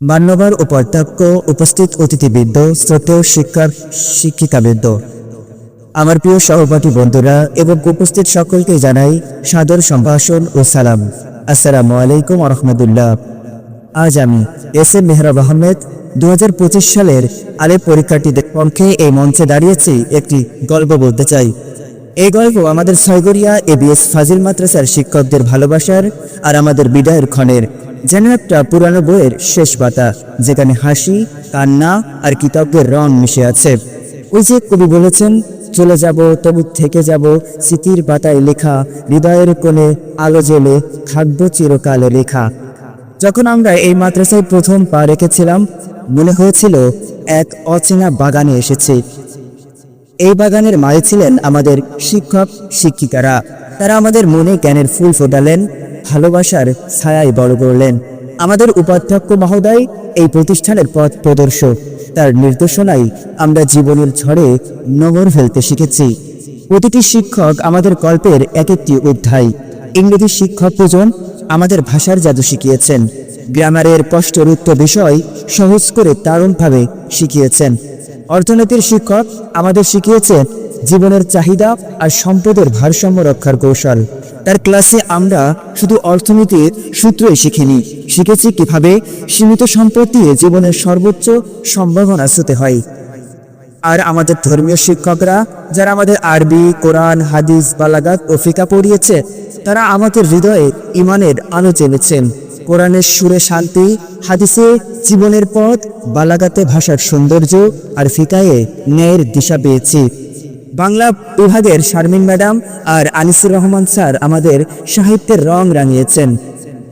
মান্যবর উপাধ্যক্ষ, উপস্থিত অতিথিবৃন্দ, শ্রদ্ধেয় শিক্ষার শিক্ষিকাবৃন্দ। আমার প্রিয় সহপাঠী বন্ধুরা, এবং উপস্থিত সকলকে জানাই সাদর সম্ভাষণ ও সালাম। আসসালামু আলাইকুম রহমতুল্লাহ আজ আমি এস এম মেহরাব আহমেদ দু হাজার পঁচিশ সালের আলে পরীক্ষার্থীদের পক্ষে এই মঞ্চে দাঁড়িয়েছি একটি গল্প বলতে চাই। এই গল্প আমাদের ছয়গড়িয়া এবিএস ফাজিল মাদ্রাসার শিক্ষকদের ভালোবাসার আর আমাদের বিদায়ের ক্ষণের। যেন একটা পুরানো বইয়ের শেষ পাতা, যেখানে হাসি, কান্না আর কৃতজ্ঞের রং মিশে আছে। ওই যে কবি বলেছেন, চলে যাব, তবু থেকে যাব, স্মৃতির পাতায় লেখা, হৃদয়ের কোণে আলো জেলে থাকব চিরকালে লেখা যখন আমরা এই মাদ্রাসায় প্রথম পা রেখেছিলাম, মনে হয়েছিল এক অচেনা বাগানে এসেছি। এই বাগানের মায়ে ছিলেন আমাদের শিক্ষক, শিক্ষিকারা। তারা আমাদের মনে জ্ঞানের ফুল ফোটালেন, ভালোবাসার ছায়ায় বড় করলেন। আমাদের উপাধ্যক্ষ মহোদয় এই প্রতিষ্ঠানের পথ প্রদর্শক। তার নির্দেশনায় আমরা জীবনের ঝড়ে নোঙর ফেলতে শিখেছি। প্রতিটি শিক্ষক আমাদের গল্পের এক একটি অধ্যায়। ইংরেজি শিক্ষক দুজন আমাদের ভাষার জাদু শিখিয়েছেন। গ্রামারের কষ্টরুক্ত বিষয় সহজ করে দারুণভাবে শিখিয়েছেন। অর্থনীতির শিক্ষক আমাদের শিখিয়েছে জীবনের চাহিদা আর সম্পদের ভারসাম্য রক্ষার কৌশল। তার ক্লাসে আমরা শুধু অর্থনীতির সূত্রই শিখিনি, শিখেছি কীভাবে সীমিত সম্পদ দিয়ে জীবনের সর্বোচ্চ সম্ভাবনা ছুতে হয়। আর আমাদের ধর্মীয় শিক্ষকরা, যারা আমাদের আরবি, কোরআন, হাদিস, বালাগাত ও ফিকা পড়িয়েছে, তারা আমাদের হৃদয়ে ইমানের আলো জেনেছেন। কোরআনের সুরে শান্তি, হাদিসে জীবনের পথ, বালাগাতে ভাষার সৌন্দর্য আর ফিকায়ে ন্যায়ের দিশা পেয়েছি। বাংলা বিভাগের শারমিন ম্যাডাম আর আনিসুর রহমান স্যার আমাদের সাহিত্যের রং রাঙিয়েছেন।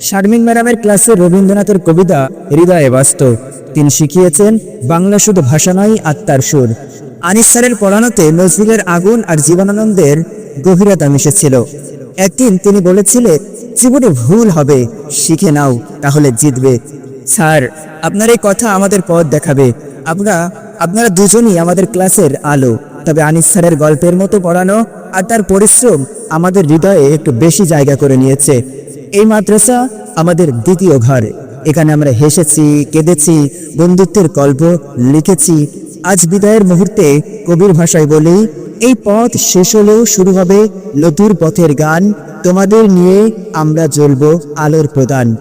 শারমিন ম্যাডামের ক্লাসে রবীন্দ্রনাথের কবিতা হৃদয়ে বাস্ত। তিনি শিখিয়েছেন, বাংলা শুধু ভাষা নয়, আত্মার সুর। আনিস স্যারের পড়ানোতে নজরুলের আগুন আর জীবনানন্দের গভীরতা মিশেছিল। একদিন তিনি বলেছিলেন, জীবনে ভুল হবে, শিখে নাও, তাহলে জিতবে। স্যার, আপনার এই কথা আমাদের পথ দেখাবে। আমরা, আপনারা দুজনই আমাদের ক্লাসের আলো। তবে আনিস স্যারের গল্পের মতো পড়ানো আর তার পরিশ্রম আমাদের হৃদয়ে একটু বেশি জায়গা করে নিয়েছে। এই মাদ্রাসা আমাদের দ্বিতীয় ঘর। এখানে আমরা হেসেছি, কেঁদেছি, বন্ধুত্বের গল্প লিখেছি। আজ বিদায়ের মুহূর্তে কবির ভাষায় বলি, এই পথ শেষ হলেও শুরু হবে নতুন পথের গান। তোমাদের নিয়ে আমরা জ্বলব আলোর প্রদান।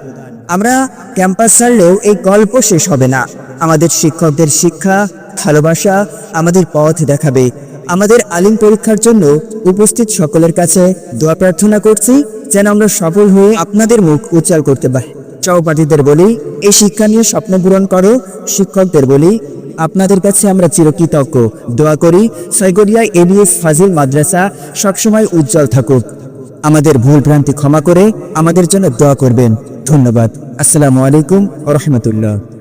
আমরা ক্যাম্পাস ছাড়লেও এই গল্প শেষ হবে না। আমাদের শিক্ষকদের শিক্ষা ভালোবাসা আমাদের পথ দেখাবে। আমাদের আলিম পরীক্ষার জন্য উপস্থিত সকলের কাছে দোয়া প্রার্থনা করছি, যেন আমরা সফল হয়ে আপনাদের মুখ উজ্জ্বল করতে পারি। চৌপাঠীদের বলি, এই শিক্ষা নিয়ে স্বপ্ন পূরণ করো। শিক্ষকদের বলি, আপনাদের কাছে আমরা চিরকৃতজ্ঞ। দোয়া করি সৈগরিয়া এবিএস ফাজিল মাদ্রাসা সবসময় উজ্জ্বল থাকুক। আমাদের ভুল ভ্রান্তি ক্ষমা করে আমাদের জন্য দোয়া করবেন। ধন্যবাদ। আসসালামু আলাইকুম রহমতুল্লাহ।